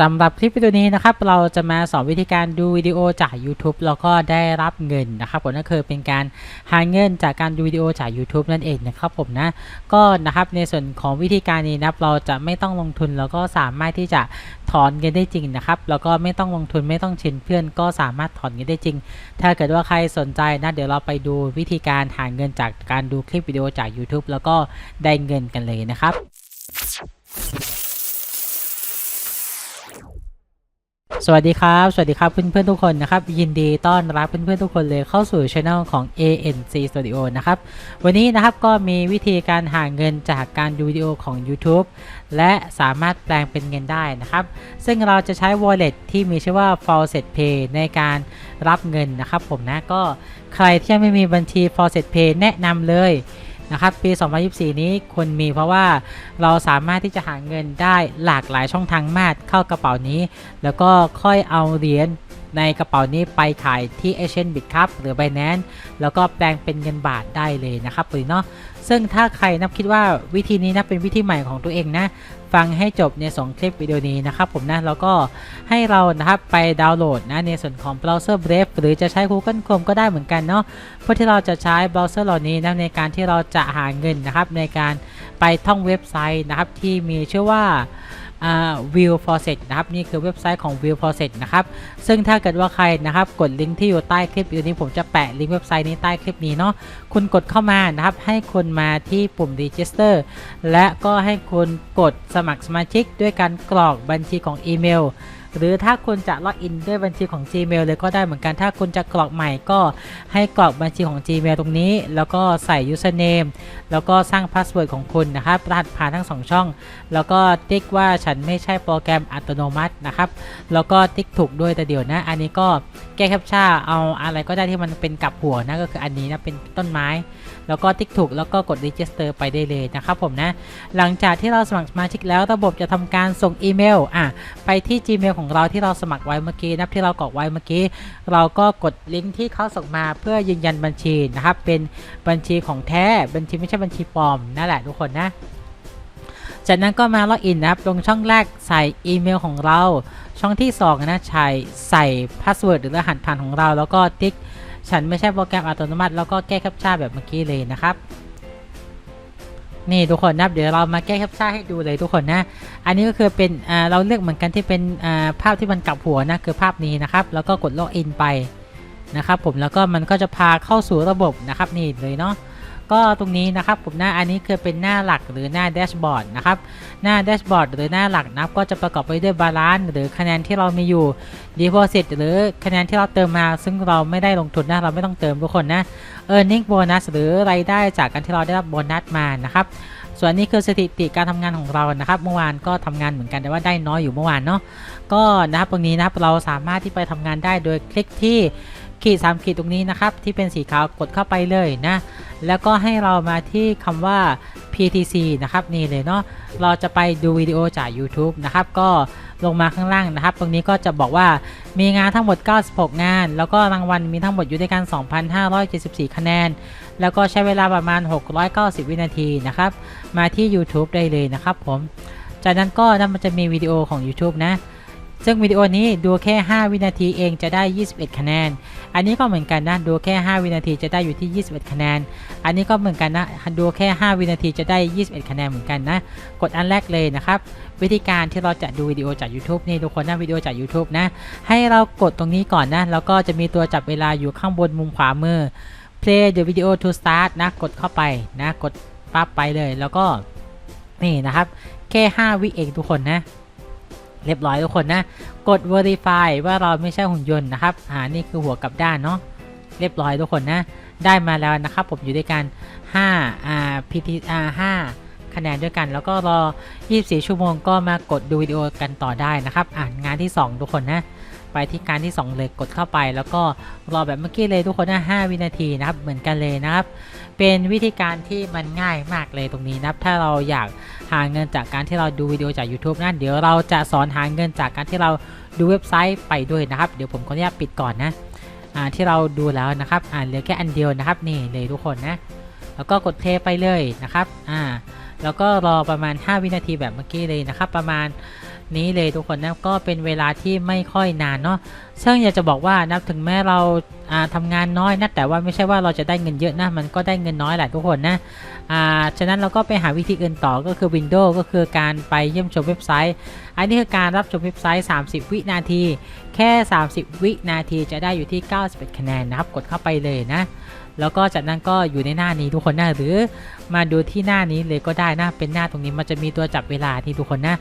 สำหรับคลิปวิดีโอนี้นะครับเราจะมาสอนวิธีการดูวิดีโอจาก YouTube แล้วก็ได้รับเงินนะครับผมนั่นคือเป็นการหาเงินจากการดูวิดีโอจาก YouTube นั่นเองนะครับผมนะก็นะครับในส่วนของวิธีการนี้นะครับเราจะไม่ต้องลงทุนแล้วก็สามารถที่จะถอนเงินได้จริงนะครับแล้วก็ไม่ต้องลงทุนไม่ต้องเชิญเพื่อนก็สามารถถอนเงินได้จริง ถ้าเกิดว่าใครสนใจนะเดี๋ยวเราไปดูวิธีการหาเงินจากการดูคลิปวิดีโอจาก YouTube แล้วก็ได้เงินกันเลยนะครับ สวัสดีครับ สวัสดีครับเพื่อนๆทุกคนนะครับ ยินดีต้อนรับเพื่อนๆทุกคนเลยเข้าสู่ช anel ของ ANC Studio นะครับ วันนี้นะครับก็มีวิธีการหาเงินจากการดูวิดีโอของ YouTube และสามารถแปลงเป็นเงินได้นะครับ ซึ่งเราจะใช้ wallet ที่มีชื่อว่า Faucet Pay ในการรับเงินนะครับผมนะก็ใครที่ยังไม่มีบัญชี Faucet Pay แนะนำเลย นะครับปี 2024 นี้ควรมีเพราะว่าเราสามารถที่จะหาเงินได้หลากหลายช่องทางมากเข้ากระเป๋านี้ แล้วก็ค่อยเอาเหรียญ ในกระเป๋านี้ไปขายที่ Asian Bit ครับหรือ Binance แล้วก็แปลงเป็นเงินบาทได้เลยนะครับหรือเนาะซึ่งถ้าใครนับคิดว่าวิธีนี้นะเป็นวิธีใหม่ของตัวเองนะ ฟังให้จบในสองคลิปวิดีโอนี้นะครับผมนะแล้วก็ให้เรานะครับไปดาวน์โหลดนะในส่วนของเบราว์เซอร์ Brave หรือจะใช้ Google Chrome ก็ได้เหมือนกันเนาะเพื่อที่เราจะใช้เบราว์เซอร์เหล่านี้นะในการที่เราจะหาเงินนะครับในการไปท่องเว็บไซต์นะครับที่มีชื่อว่า วิวฟอร์เซตนะครับนี่คือเว็บไซต์ของ View f o r s e t นะครับซึ่งถ้าเกิดว่าใครนะครับกดลิงก์ที่อยู่ใต้คลิปอยู่นี้ผมจะแปะลิงก์เว็บไซต์นี้ใต้คลิปนี้เนาะคุณกดเข้ามานะครับให้คุณมาที่ปุ่ม Register และก็ให้คุณกดสมัครสมาชิกด้วยการกรอกบัญชีของอีเมล หรือถ้าคุณจะล็อกอินด้วยบัญชีของ Gmail เลยก็ได้เหมือนกันถ้าคุณจะกรอกใหม่ก็ให้กรอกบัญชีของ Gmail ตรงนี้ แล้วก็ใส่ username แล้วก็สร้างพาสเวิร์ดของคุณนะครับรหัสผ่านทั้ง 2 ช่อง แล้วก็ติ๊กว่าฉันไม่ใช่โปรแกรมอัตโนมัตินะครับแล้วก็ติ๊กถูกด้วยแต่เดี๋ยวนะ อันนี้ก็แก้แคปชั่นเอาอะไรก็ได้ที่มันเป็นกับหัวนะก็คืออันนี้นะเป็นต้นไม้ แล้วก็ติ๊กถูกแล้วก็กด register ไปได้เลยนะครับผมนะ หลังจากที่เราสมัครสมาชิกแล้วระบบจะทำการส่งอีเมลอะไปที่ Gmail ของเราที่เราสมัครไว้เมื่อกี้นะที่เรากรอกไว้เมื่อกี้ เราก็กดลิงก์ที่เขาส่งมาเพื่อยืนยันบัญชีนะครับเป็นบัญชีของแท้บัญชีไม่ใช่บัญชีปลอมนั่นแหละทุกคนนะจากนั้นก็มาล็อกอินนะครับตรงช่องแรกใส่อีเมลของเรา ช่องที่2นะใช้ใส่พาสเวิร์ดหรือรหัสผ่านของเรา แล้วก็ติ๊ก ฉันไม่ใช่โปรแกรมอัตโนมัติ แล้วก็แก้แคปชั่นแบบเมื่อกี้เลยนะครับ นี่ทุกคนนะเดี๋ยวเรามาแก้แคปชั่นให้ดูเลยทุกคนนะ อันนี้ก็คือเป็นเราเลือกเหมือนกันที่เป็นภาพที่มันกลับหัวนะคือภาพนี้นะครับ แล้วก็กดล็อกอินไปนะครับผมแล้วก็มันก็จะพาเข้าสู่ระบบนะครับนี่เลยเนาะ ก็ตรงนี้นะครับผมหน้าอันนี้คือเป็นหน้าหลักหรือหน้าแดชบอร์ดนะครับหน้าแดชบอร์ดหรือหน้าหลักนับก็จะประกอบไปด้วยบาลานซ์หรือคะแนนที่เรามีอยู่ deposit หรือคะแนนที่เราเติมมา ซึ่งเราไม่ได้ลงทุนนะเราไม่ต้องเติมทุกคนนะ earning bonus หรือรายได้จากการที่เราได้รับโบนัสมานะครับส่วนนี้คือสถิติการทำงานของเรานะครับ เมื่อวานก็ทำงานเหมือนกันแต่ว่าได้น้อยอยู่เมื่อวานเนาะก็นะครับตรงนี้นะครับเราสามารถที่ไปทำงานได้โดยคลิกที่ ขีดสามขีดตรงนี้นะครับที่เป็นสีขาวกดเข้าไปเลยนะแล้วก็ให้เรามาที่คำว่า PTC นะครับนี่เลยเนาะเราจะไปดูวิดีโอจาก YouTube นะครับก็ลงมาข้างล่างนะครับ ตรงนี้ก็จะบอกว่ามีงานทั้งหมด 96 งาน แล้วก็รางวัลมีทั้งหมดอยู่ด้วยกัน 2,574 คะแนน แล้วก็ใช้เวลาประมาณ 690 วินาทีนะครับ มาที่ YouTube ได้เลยนะครับผม จากนั้นก็นั่นมันจะมีวิดีโอของ YouTube นะ ซึ่งวิดีโอนี้ดูแค่ 5 วินาทีเองจะได้ 21 คะแนน อันนี้ก็เหมือนกันนะดูแค่ 5 วินาทีจะได้อยู่ที่ 21 คะแนน อันนี้ก็เหมือนกันนะดูแค่ 5 วินาทีจะได้ 21 คะแนนเหมือนกันนะ กดอันแรกเลยนะครับ วิธีการที่เราจะดูวิดีโอจาก YouTube นี่ทุกคนนะวิดีโอจาก YouTube นะ ให้เรากดตรงนี้ก่อนนะ แล้วก็จะมีตัวจับเวลาอยู่ข้างบนมุมขวามือ play the video to start นะ กดเข้าไปนะ กดปั๊บไปเลย แล้วก็นี่นะครับ แค่ 5 วิเองทุกคนนะ เรียบร้อยทุกคนนะ กด verify ว่าเราไม่ใช่หุ่นยนต์นะครับอ่านี่คือหัวกับด้านเนาะเรียบร้อยทุกคนนะ ได้มาแล้วนะครับ ผมอยู่ด้วยกัน5อ่า PT อ่า5คะแนนด้วยกัน แล้วก็รอ 24 ชั่วโมงก็มากดดูวิดีโอกันต่อได้นะครับอ่านงานที่ 2 ทุกคนนะไปที่การที่ 2 เลยกดเข้าไป แล้วก็รอแบบเมื่อกี้เลยทุกคนนะ5วินาทีนะครับเหมือนกันเลยนะครับ เป็นวิธีการที่มันง่ายมากเลยตรงนี้นะถ้าเราอยากหาเงินจากการที่เราดูวิดีโอจาก YouTube นั่นเดี๋ยวเราจะสอนหาเงินจากการที่เราดูเว็บไซต์ไปด้วยนะครับ เดี๋ยวผมขออนุญาตปิดก่อนนะอ่าที่เราดูแล้วนะครับอ่าเหลือแค่อันเดียวนะครับนี่เลยทุกคนนะแล้วก็กดเพลย์ไปเลยนะครับอ่าแล้วก็รอประมาณ 5 วินาทีแบบเมื่อกี้เลยนะครับ ประมาณ นี้เลยทุกคนนะก็เป็นเวลาที่ไม่ค่อยนานเนาะซึ่งอยากจะบอกว่านะถึงแม้เราอ่าทำงานน้อยนะแต่ว่าไม่ใช่ว่าเราจะได้เงินเยอะนะมันก็ได้เงินน้อยแหละทุกคนนะอ่าฉะนั้นเราก็ไปหาวิธีอื่นต่อก็คือ Windows ก็คือการไปเยี่ยมชมเว็บไซต์ อันนี้คือการรับชมเว็บไซต์ 30 วินาที แค่ 30 วินาทีจะได้อยู่ที่ 91 คะแนนนะครับกดเข้าไปเลยนะ แล้วก็จากนั้นก็อยู่ในหน้านี้ทุกคนนะหรือมาดูที่หน้านี้เลยก็ได้นะเป็นหน้าตรงนี้มันจะมีตัวจับเวลาที่ทุกคนนะ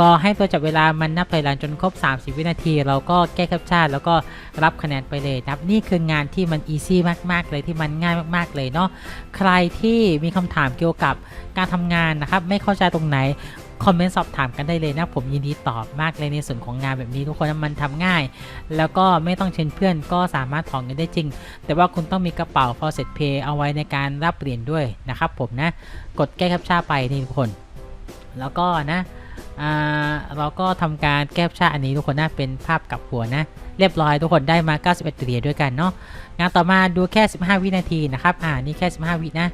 รอให้ตัวจับเวลามันนับถอยหลังจนครบ 30 วินาที เราก็แก้แคปชั่นแล้วก็รับคะแนนไปเลยนะนี่คืองานที่มันอีซี่มากๆเลยที่มันง่ายมากๆเลยเนาะใครที่มีคำถามเกี่ยวกับการทำงานนะครับไม่เข้าใจตรงไหน คอมเมนต์สอบถามกันได้เลยนะ ผมยินดีตอบมากเลยในส่วนของงานแบบนี้ทุกคนมันทำง่าย แล้วก็ไม่ต้องเชิญเพื่อนก็สามารถถอนเงินได้จริง แต่ว่าคุณต้องมีกระเป๋า Faucet Pay เอาไว้ในการรับเหรียญด้วยนะครับผมนะ กดแก้แคปชั่นไปนี่ทุกคน แล้วก็นะอ่าเราก็ทำการแก้แคปชั่นอันนี้ทุกคนนะเป็นภาพกลับหัวนะเรียบร้อยทุกคนได้มา 91 เหรียญด้วยกันเนาะ งานต่อมาดูแค่ 15 วินาทีนะครับ อ่า นี่แค่ 15 วินะ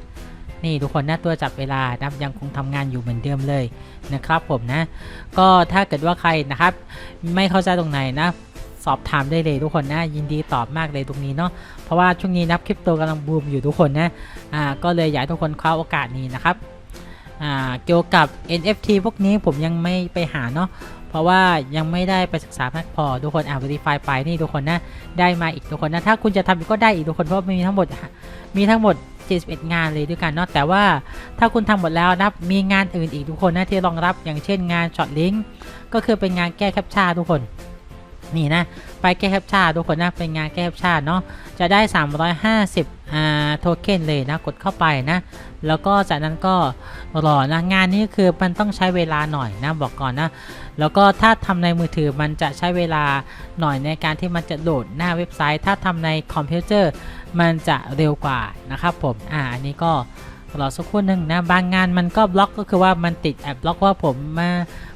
นี่ทุกคนนะตัวจับเวลานะยังคงทำงานอยู่เหมือนเดิมเลยนะครับผมนะ ก็ถ้าเกิดว่าใครนะครับ ไม่เข้าใจตรงไหนนะสอบถามได้เลยทุกคนนะยินดีตอบมากเลยตรงนี้เนาะเพราะว่าช่วงนี้นับคริปโตกำลังบูมอยู่ทุกคนนะอ่าก็เลยอยากทุกคนคว้าโอกาสนี้นะครับอ่าเกี่ยวกับ NFT พวกนี้ผมยังไม่ไปหาเนาะเพราะว่ายังไม่ได้ไปศึกษามากพอทุกคนอ่า verify ไปนี่ทุกคนนะได้มาอีกทุกคนนะถ้าคุณจะทำอีกก็ได้อีกทุกคนเพราะมีทั้งหมดมีทั้งหมด 71 งานเลยด้วยกันเนาะแต่ว่าถ้าคุณทำหมดแล้วนะมีงานอื่นอีกทุกคนนะที่รองรับอย่างเช่นงานช็อตลิงก์ก็คือเป็นงานแก้แคปชั่นทุกคนนี่นะไปแก้แคปชั่นทุกคนนะเป็นงานแก้แคปชั่นเนาะจะได้ 350อ่าโทเค็นเลยนะกดเข้าไปนะ แล้วก็จากนั้นก็รอนะงานนี้คือมันต้องใช้เวลาหน่อยนะบอกก่อนนะ แล้วก็ถ้าทำในมือถือมันจะใช้เวลาหน่อยในการที่มันจะโหลดหน้าเว็บไซต์ ถ้าทำในคอมพิวเตอร์ มันจะเร็วกว่านะครับผมอ่าอันนี้ก็รอสักครู่หนึ่งนะบางงานมันก็บล็อกก็คือว่ามันติดแอปบล็อกว่าผมมา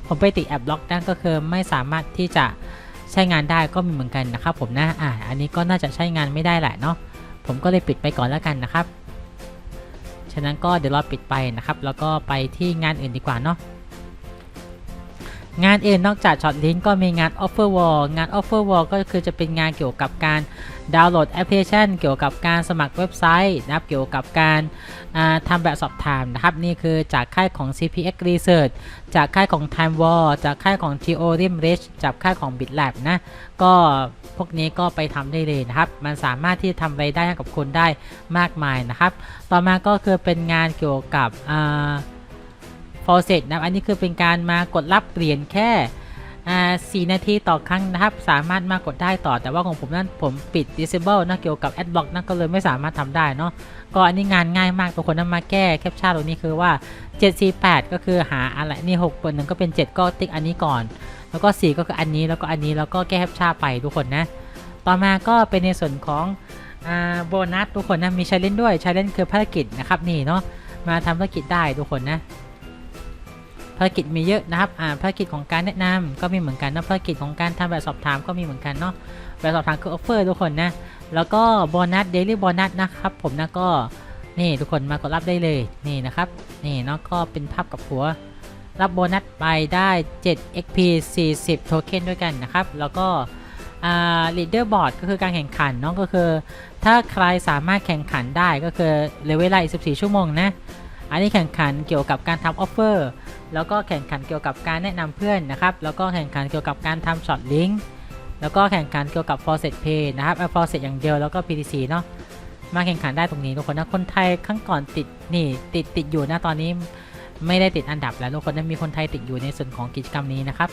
ผมไปติดแอปบล็อกนั่นก็คือไม่สามารถที่จะใช้งานได้ก็มีเหมือนกันนะครับผมนะอ่าอันนี้ก็น่าจะใช้งานไม่ได้แหละเนาะผมก็เลยปิดไปก่อนแล้วกันนะครับ ฉะนั้นก็เดี๋ยวเราปิดไปนะครับ แล้วก็ไปที่งานอื่นดีกว่าเนาะ งานอื่นนอกจากช็อตลิงก์ก็มีงาน Offer Wall งาน Offer Wall ก็คือจะเป็นงานเกี่ยวกับการดาวน์โหลดแอปพลิเคชัน เกี่ยวกับการสมัครเว็บไซต์นะครับเกี่ยวกับการทำแบบสอบถามนะครับนี่คือจากค่ายของ CPX Research จากค่ายของ Time Wall จากค่ายของ Theorem Reach จากค่ายของ BitLab นะก็พวกนี้ก็ไปทำได้เลยนะครับ มันสามารถที่ทำรายได้ให้กับคุณได้มากมายนะครับ ต่อมาก็คือเป็นงานเกี่ยวกับอ่า ฟอร์เซตนะครับอันนี้คือเป็นการมากดรับเหรียญแค่อ่า4นาทีต่อครั้งนะครับ สามารถมากดได้ต่อแต่ว่าของผมนั้นผมปิด disable นะเกี่ยวกับ adblock นะก็เลยไม่สามารถทำได้เนาะก็อันนี้งานง่ายมากทุกคนนะมาแก้แคปชั่นตรงนี้คือว่า 748 ก็คือหาอะไรนี่6เปิดหนึ่งก็เป็น 7 ก็ติ๊กอันนี้ก่อน แล้วก็ 4 ก็คืออันนี้แล้วก็อันนี้แล้วก็แก้แคปชั่นไปทุกคนนะ ต่อมาก็เป็นในส่วนของโบนัสทุกคนนะมีชาเลนด้วยชาเลนคือภารกิจนะครับนี่เนาะมาทำภารกิจได้ทุกคนนะ ภารกิจมีเยอะนะครับอ่าภารกิจของการแนะนำก็มีเหมือนกันนะภารกิจของการทำแบบสอบถามก็มีเหมือนกันเนาะแบบสอบถามคือออฟเฟอร์ทุกคนนะแล้วก็โบนัสเดลี่โบนัสนะครับผมนะก็นี่ทุกคนมากดรับได้เลยนี่นะครับนี่เนาะก็เป็นภาพกับหัว รับโบนัสไปได้ 7 XP 40 โทเค็นด้วยกันนะครับ แล้วก็อ่า leader board ก็คือการแข่งขันเนาะก็คือ ถ้าใครสามารถแข่งขันได้ก็คือเหลือเวลาอีก14 ชั่วโมงนะ อันนี้แข่งขันเกี่ยวกับการทำออฟเฟอร์ แล้วก็แข่งขันเกี่ยวกับการแนะนำเพื่อนนะครับ แล้วก็แข่งขันเกี่ยวกับการทำช็อตลิงก์แล้วก็แข่งขันเกี่ยวกับ Faucet Pay นะครับเอา Faucet อย่างเดียวแล้วก็ PTC เนาะมาแข่งขันได้ตรงนี้ทุกคนนะคนไทยครั้งก่อนติดนี่ติดติดอยู่นะตอนนี้ไม่ได้ติดอันดับแล้วทุกคนนะมีคนไทยติดอยู่ในส่วนของกิจกรรมนี้นะครับ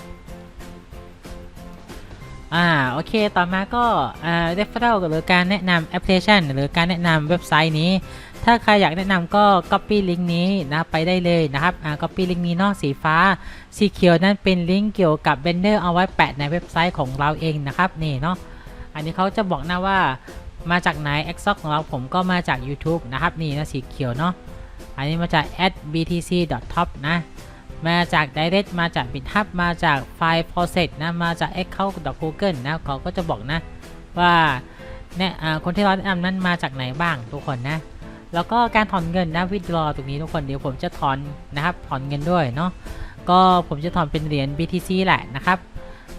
อ่าโอเคต่อมาก็อ่า referral หรือการแนะนำแอปพลิเคชัน หรือการแนะนำเว็บไซต์นี้ ถ้าใครอยากแนะนำก็ copy ลิงก์นี้นะไปได้เลยนะครับอ่า copy ลิงก์นี้นาะสีฟ้า สีเขียวนั่นเป็นลิงก์เกี่ยวกับ Blender เอาไว้แปะในเว็บไซต์ของเราเองนะครับนี่เนาะอันนี้เขาจะบอกนะว่ามาจากไหน e x o c ของเราผมก็มาจาก YouTube นะครับนี่นะสีเขียวเนาะอันนี้มาจาก adbtc.top นะ มาจาก Direct มาจาก BitHub มาจากไฟล์ Process นะ มาจาก Account.google นะเขาก็จะบอกนะว่าเนี่ยอ่าคนที่เราแนะนำนั้นมาจากไหนบ้างทุกคนนะ แล้วก็การถอนเงินนะ withdraw ตรงนี้ทุกคนเดี๋ยวผมจะถอนนะครับถอนเงินด้วยเนาะก็ผมจะถอนเป็นเหรียญ BTC แหละนะครับ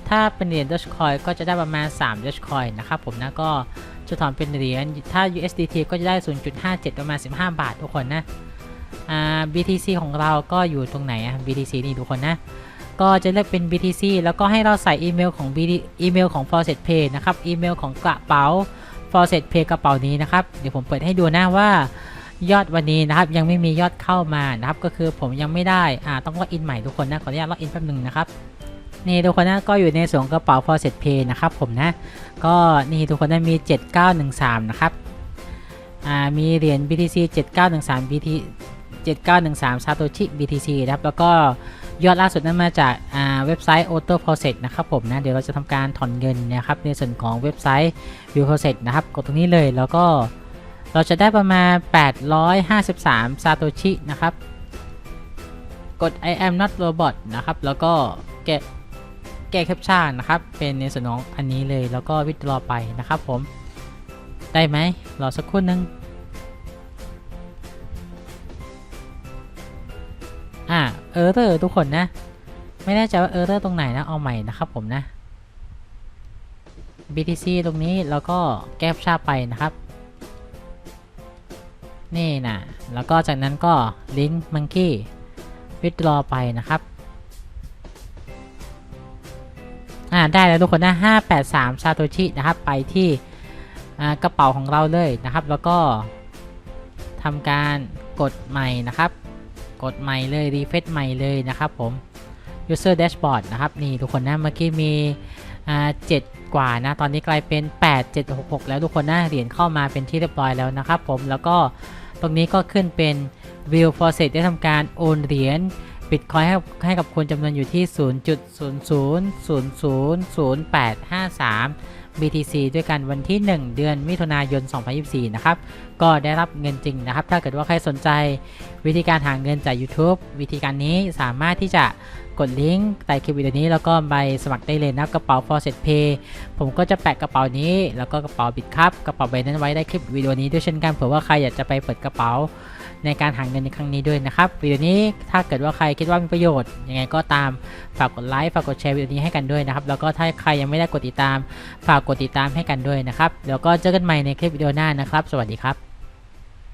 ถ้าเป็นเหรียญ Dogecoin ก็จะได้ประมาณ3 Dogecoin นะครับผมนะก็จะถอนเป็นเหรียญถ้า USDT ก็จะได้ 0.57 ประมาณ 15 บาททุกคนนะ อ่า BTC ของเราก็อยู่ตรงไหนอะ BTC นี่ทุกคนนะ ก็จะเลือกเป็น BTC แล้วก็ให้เราใส่อีเมลของ BT อีเมลของ Faucet Pay นะครับ อีเมลของกระเป๋า Faucet Pay กระเป๋านี้นะครับ เดี๋ยวผมเปิดให้ดูนะว่ายอดวันนี้นะครับ ยังไม่มียอดเข้ามานะครับ ก็คือผมยังไม่ได้ อ่า ต้องล็อกอินใหม่ทุกคนนะ ขออนุญาตล็อกอินแป๊บหนึงนะครับนี่ทุกคนนะก็อยู่ในส่วนกระเป๋า Faucet Pay นะครับผมนะ ก็นี่ทุกคนนะมี 7913 นะครับ อ่า มีเหรียญ BTC 7913 BT 7913 Satoshi BTC นะครับ แล้วก็ยอดล่าสุดนั้นมาจากอ่าเว็บไซต์ Auto Process นะครับผมนะ เดี๋ยวเราจะทำการถอนเงินนะครับ ในส่วนของเว็บไซต์ View Process นะครับ กดตรงนี้เลยแล้วก็เราจะได้ประมาณ 853 Satoshi นะครับ กด I am not robot นะครับ แล้วก็แกะแก้แคปชั่นนะครับ เป็นในส่วนของอันนี้เลยแล้วก็วิดรอไปนะครับผมได้ไหมรอสักครู่นึง เออร์เรอร์ทุกคนนะ ไม่แน่ใจว่าเออร์เรอร์ตรงไหนนะเอาใหม่นะครับผมนะ BTC ตรงนี้แล้วก็แก้แคปชั่นไปนะครับ นี่นะแล้วก็จากนั้นก็ลิงก์มังกี้วิดรอไปนะครับอ่าได้แล้วทุกคนนะ583ซาโตชินะครับไปที่กระเป๋าของเราเลยนะครับ แล้วก็ทำการกดใหม่นะครับ กดใหม่เลยรีเฟซใหม่เลยนะครับผม user dashboard นะครับ นี่ทุกคนนะเมื่อกี้มีอ่า7กว่านะ ตอนนี้กลายเป็น 8 7 6 6 แล้วทุกคนนะเหรียญเข้ามาเป็นที่เรียบร้อยแล้วนะครับผมแล้วก็ตรงนี้ก็ขึ้นเป็น view process ได้ทำการโอนเหรียญบิตคอยให้ให้กับคนจำนวนอยู่ที่ 0.00000853 BTC ด้วยกันวันที่ 1 เดือนมิถุนายน 2024 นะครับ ก็ได้รับเงินจริงนะครับ ถ้าเกิดว่าใครสนใจวิธีการหาเงินจาก YouTube วิธีการนี้สามารถที่จะ กดลิงก์ใต้คลิปวิดีโอนี้แล้วก็ไปสมัครได้เลยนะกระเป๋า Faucet Pay ผมก็จะแปะกระเป๋านี้ แล้วก็กระเป๋าบิตครับกระเป๋าใบนั้นไว้ได้คลิปวิดีโอนี้ด้วยเช่นกันเผื่อว่าใครอยากจะไปเปิดกระเป๋าในการหาเงินในครั้งนี้ด้วยนะครับวิดีโอนี้ถ้าเกิดว่าใครคิดว่ามีประโยชน์ยังไงก็ตามฝากกดไลค์ฝากกดแชร์วิดีโอนี้ให้กันด้วยนะครับแล้วก็ถ้าใครยังไม่ได้กดติดตาม ฝากกดติดตามให้กันด้วยนะครับเดี๋ยวก็เจอกันใหม่ในคลิปวิดีโอหน้านะครับ สวัสดีครับ